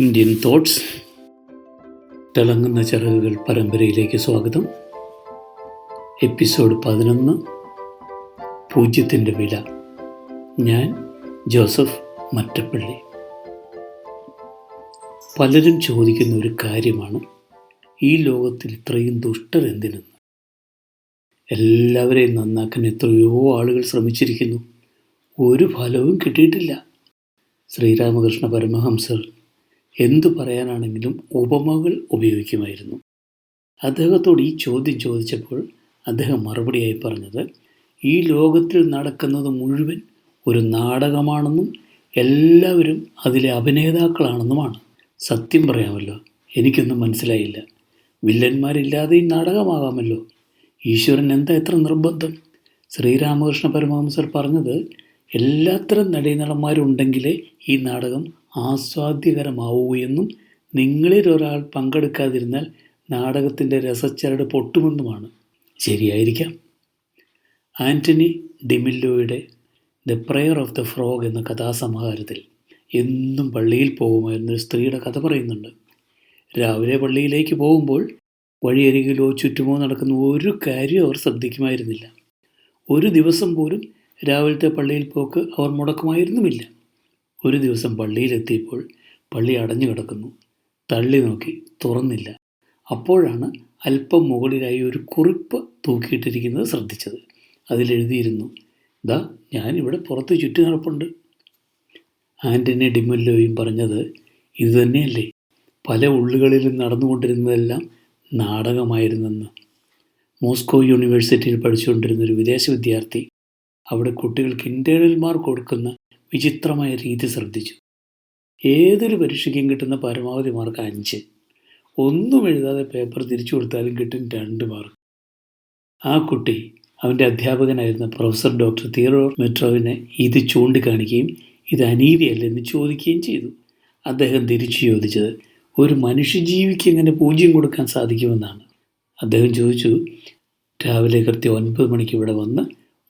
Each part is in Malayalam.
ഇന്ത്യൻ തോട്ട്സ് തിളങ്ങുന്ന ചിറകുകൾ പരമ്പരയിലേക്ക് സ്വാഗതം. എപ്പിസോഡ് പതിനൊന്ന് പൂജ്യത്തിന്റെ വില. ഞാൻ ജോസഫ് മറ്റപ്പള്ളി. പലരും ചോദിക്കുന്ന ഒരു കാര്യമാണ് ഈ ലോകത്തിൽ ഇത്രയും ദുഷ്ടർ എന്തിനെന്ന്? എല്ലാവരെയും നന്നാക്കാൻ എത്രയോ ആളുകൾ ശ്രമിച്ചിരിക്കുന്നു. ഒരു ഫലവും കിട്ടിയിട്ടില്ല. ശ്രീരാമകൃഷ്ണ പരമഹംസർ എന്തു പറയാനാണെങ്കിലും ഉപമകൾ ഉപയോഗിക്കുമായിരുന്നു. അദ്ദേഹത്തോട് ഈ ചോദ്യം ചോദിച്ചപ്പോൾ അദ്ദേഹം മറുപടിയായി പറഞ്ഞത് ഈ ലോകത്തിൽ നടക്കുന്നത് മുഴുവൻ ഒരു നാടകമാണെന്നും എല്ലാവരും അതിലെ അഭിനേതാക്കളാണെന്നുമാണ്. സത്യം പറയാമല്ലോ എനിക്കൊന്നും മനസ്സിലായില്ല. വില്ലന്മാരില്ലാതെ ഈ നാടകമാകാമല്ലോ. ഈശ്വരൻ എന്താ എത്ര നിർബന്ധം? ശ്രീരാമകൃഷ്ണ പരമഹംസർ പറഞ്ഞത് എല്ലാത്തരം നടീനടന്മാരുണ്ടെങ്കിലേ ഈ നാടകം ആസ്വാദ്യകരമാവൂ എന്നും നിങ്ങളിൽ ഒരാൾ പങ്കെടുക്കാതിരുന്നാൽ നാടകത്തിന്റെ രസച്ചരട് പൊട്ടുമെന്നുമാണ്. ശരിയായിരിക്കാം. Anthony ഡിമില്ലോയുടെ the prayer of the frog എന്ന കഥാസമാഹാരത്തിൽ എന്നും പള്ളിയിൽ പോകുമായിരുന്നൊരു സ്ത്രീയുടെ കഥ പറയുന്നുണ്ട്. രാവിലെ പള്ളിയിലേക്ക് പോകുമ്പോൾ വഴിയരികിലോ ചുറ്റുമോ നടക്കുന്ന ഒരു കാര്യം അവർ ശ്രദ്ധിക്കുമായിരുന്നില്ല. ഒരു ദിവസം പോലും രാവിലത്തെ പള്ളിയിൽ പോക്ക് അവർ മുടക്കുമായിരുന്നുമില്ല. ഒരു ദിവസം പള്ളിയിലെത്തിയപ്പോൾ പള്ളി അടഞ്ഞു കിടക്കുന്നു. തള്ളി നോക്കി തുറന്നില്ല. അപ്പോഴാണ് അല്പം മുകളിലായി ഒരു കുറിപ്പ് തൂക്കിയിട്ടിരിക്കുന്നത് ശ്രദ്ധിച്ചത്. അതിലെഴുതിയിരുന്നു ദാ ഞാനിവിടെ പുറത്ത് ചുറ്റി നടപ്പുണ്ട്. ആന്റണി ഡിമല്ലോയും പറഞ്ഞത് ഇതുതന്നെയല്ലേ പല ഉള്ളുകളിലും നടന്നുകൊണ്ടിരുന്നതെല്ലാം നാടകമായിരുന്നെന്ന്. മോസ്കോ യൂണിവേഴ്സിറ്റിയിൽ പഠിച്ചുകൊണ്ടിരുന്ന ഒരു വിദേശ വിദ്യാർത്ഥി അവിടെ കുട്ടികൾക്ക് ഇന്റേണൽമാർ മാർക്ക് കൊടുക്കുന്ന വിചിത്രമായ രീതി ശ്രദ്ധിച്ചു. ഏതൊരു പരീക്ഷയ്ക്കും കിട്ടുന്ന പരമാവധി മാർക്ക് അഞ്ച്. ഒന്നും എഴുതാതെ പേപ്പർ തിരിച്ചു കൊടുത്താലും കിട്ടും രണ്ട് മാർക്ക് ആ കുട്ടി അവന്റെ അധ്യാപകനായിരുന്ന പ്രൊഫസർ ഡോക്ടർ തീറോ മെട്രോവിനെ ഇത് ചൂണ്ടിക്കാണിക്കുകയും ഇത് അനീതിയല്ലെന്ന് ചോദിക്കുകയും ചെയ്തു. അദ്ദേഹം തിരിച്ചു ചോദിച്ചത് ഒരു മനുഷ്യജീവിക്ക് എങ്ങനെ പൂജ്യം കൊടുക്കാൻ സാധിക്കുമെന്നാണ്? അദ്ദേഹം ചോദിച്ചു രാവിലെ കൃത്യം ഒൻപത് മണിക്ക് ഇവിടെ വന്ന്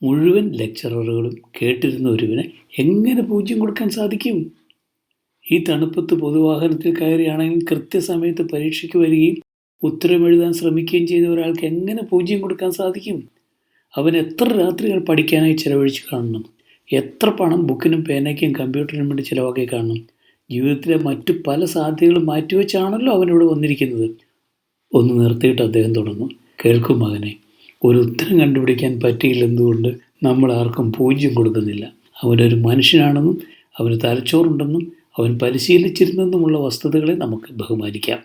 മുഴുവൻ ലെക്ചററുകളും കേട്ടിരുന്ന ഒരുവിനെ എങ്ങനെ പൂജ്യം കൊടുക്കാൻ സാധിക്കും? ഈ തണുപ്പത്ത് പൊതുവാഹനത്തിൽ കയറിയാണെങ്കിൽ കൃത്യസമയത്ത് പരീക്ഷയ്ക്ക് വരികയും ഉത്തരം എഴുതാൻ ശ്രമിക്കുകയും ചെയ്ത ഒരാൾക്ക് എങ്ങനെ പൂജ്യം കൊടുക്കാൻ സാധിക്കും? അവൻ എത്ര രാത്രികൾ പഠിക്കാനായി ചിലവഴിച്ച് കാണണം? എത്ര പണം ബുക്കിനും പേനയ്ക്കും കമ്പ്യൂട്ടറിനും വേണ്ടി ചിലവാക്കി കാണണം? ജീവിതത്തിലെ മറ്റു പല സാധ്യതകളും മാറ്റിവെച്ചാണല്ലോ അവനിവിടെ വന്നിരിക്കുന്നത്. ഒന്ന് നിർത്തിയിട്ട് അദ്ദേഹം തുടർന്നു. കേൾക്കും മകനെ. ഒരു ഉത്തരം കണ്ടുപിടിക്കാൻ പറ്റിയില്ലെന്നുകൊണ്ട് നമ്മൾ ആർക്കും പൂജ്യം കൊടുക്കുന്നില്ല. അവനൊരു മനുഷ്യനാണെന്നും അവന് തലച്ചോറുണ്ടെന്നും അവൻ പരിശീലിച്ചിരുന്നെന്നുമുള്ള വസ്തുതകളെ നമുക്ക് ബഹുമാനിക്കാം.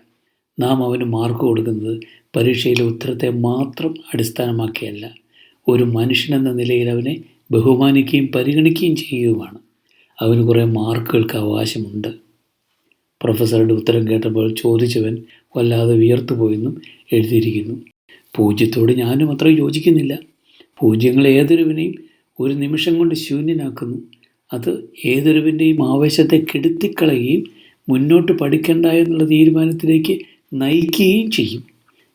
നാം അവന് മാർക്ക് കൊടുക്കുന്നത് പരീക്ഷയിലെ ഉത്തരത്തെ മാത്രം അടിസ്ഥാനമാക്കിയല്ല. ഒരു മനുഷ്യനെന്ന നിലയിൽ അവനെ ബഹുമാനിക്കുകയും പരിഗണിക്കുകയും ചെയ്യുകയുമാണ്. അവന് കുറേ മാർക്കുകൾക്ക് അവകാശമുണ്ട്. പ്രൊഫസറുടെ ഉത്തരം കേട്ടപ്പോൾ ചോദിച്ചവൻ വല്ലാതെ വിയർത്തുപോയെന്നും എഴുതിയിരിക്കുന്നു. പൂജ്യത്തോട് ഞാനും അത്ര യോജിക്കുന്നില്ല. പൂജ്യങ്ങൾ ഏതൊരുവിനെയും ഒരു നിമിഷം കൊണ്ട് ശൂന്യനാക്കുന്നു. അത് ഏതൊരുവിന്റെയും ആവേശത്തെ കെടുത്തിക്കളയുകയും മുന്നോട്ട് പഠിക്കണ്ട എന്നുള്ള തീരുമാനത്തിലേക്ക് നയിക്കുകയും ചെയ്യും.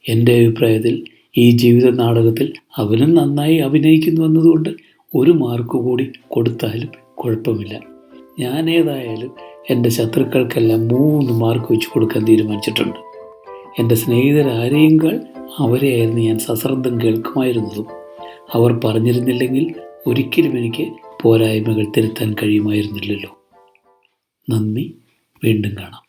എന്റെ അഭിപ്രായത്തിൽ ഈ ജീവിത നാടകത്തിൽ അവനും നന്നായി അഭിനയിക്കുന്നു എന്നതുകൊണ്ട് ഒരു മാർക്ക് കൂടി കൊടുത്താലും കുഴപ്പമില്ല. ഞാൻ ഏതായാലും എന്റെ ശത്രുക്കൾക്കെല്ലാം മൂന്ന് മാർക്ക് വെച്ച് കൊടുക്കാൻ തീരുമാനിച്ചിട്ടുണ്ട്. എന്റെ സ്നേഹിതരാരെയേക്കാൾ അവരെയായിരുന്നു ഞാൻ സശ്രദ്ധം കേൾക്കുമായിരുന്നതും. അവർ പറഞ്ഞിരുന്നില്ലെങ്കിൽ ഒരിക്കലും എനിക്ക് പോരായ്മകൾ തിരുത്താൻ കഴിയുമായിരുന്നില്ലല്ലോ. നന്ദി വീണ്ടും കാണാം.